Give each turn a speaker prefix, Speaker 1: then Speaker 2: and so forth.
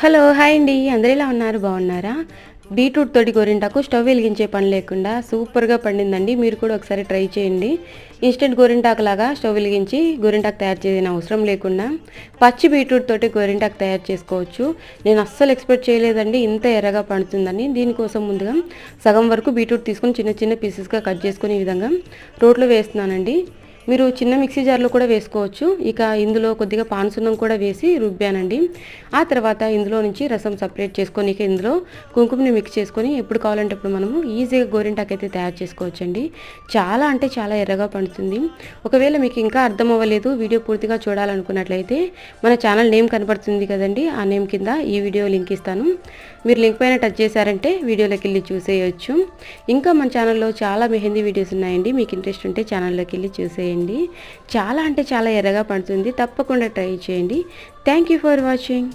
Speaker 1: Hello hi అండి. అందరు ఎలా ఉన్నారు? బాగున్నారా? బీట్రూట్ తోటి గోరింటాకు స్టవ్ వెలిగించే పని లేకుండా సూపర్గా పండిందండి. మీరు కూడా ఒకసారి ట్రై చేయండి. ఇన్స్టెంట్ గోరింటాకు లాగా స్టవ్ వెలిగించి గోరింటాకు తయారు చేసిన అవసరం లేకుండా పచ్చి బీట్రూట్ తోటి గోరింటాకు తయారు చేసుకోవచ్చు. నేను అస్సలు ఎక్స్పెక్ట్ చేయలేదండి. ఇంత ఎర్రగా పండుతుందని. దీనికోసం ముందుగా సగం వరకు బీట్రూట్ తీసుకొని చిన్న చిన్న పీసెస్గా కట్ చేసుకుని ఈ విధంగా రోట్లో వేస్తున్నానండి. మీరు చిన్న మిక్సీ జార్లో కూడా వేసుకోవచ్చు. ఇక ఇందులో కొద్దిగా పానసున్నం కూడా వేసి రుబ్బానండి. ఆ తర్వాత ఇందులో నుంచి రసం సపరేట్ చేసుకొని ఇక ఇందులో కుంకుమని మిక్స్ చేసుకొని ఎప్పుడు కావాలంటే అప్పుడు మనము ఈజీగా గోరింటాకైతే తయారు చేసుకోవచ్చండి. చాలా అంటే చాలా ఎర్రగా పండుతుంది. ఒకవేళ మీకు ఇంకా అర్థం అవ్వలేదు వీడియో పూర్తిగా చూడాలనుకున్నట్లయితే మన ఛానల్ నేమ్ కనబడుతుంది కదండి ఆ నేమ్ కింద ఈ వీడియో లింక్ ఇస్తాను. మీరు లింక్ పైన టచ్ చేశారంటే వీడియోలోకి వెళ్ళి చూసేయచ్చు. ఇంకా మన ఛానల్లో చాలా మెహందీ వీడియోస్ ఉన్నాయండి. మీకు ఇంట్రెస్ట్ ఉంటే ఛానల్లోకి వెళ్ళి చూసేయండి. చాలా అంటే చాలా ఎర్రగా పడుతుంది. తప్పకుండా ట్రై చేయండి. Thank you for watching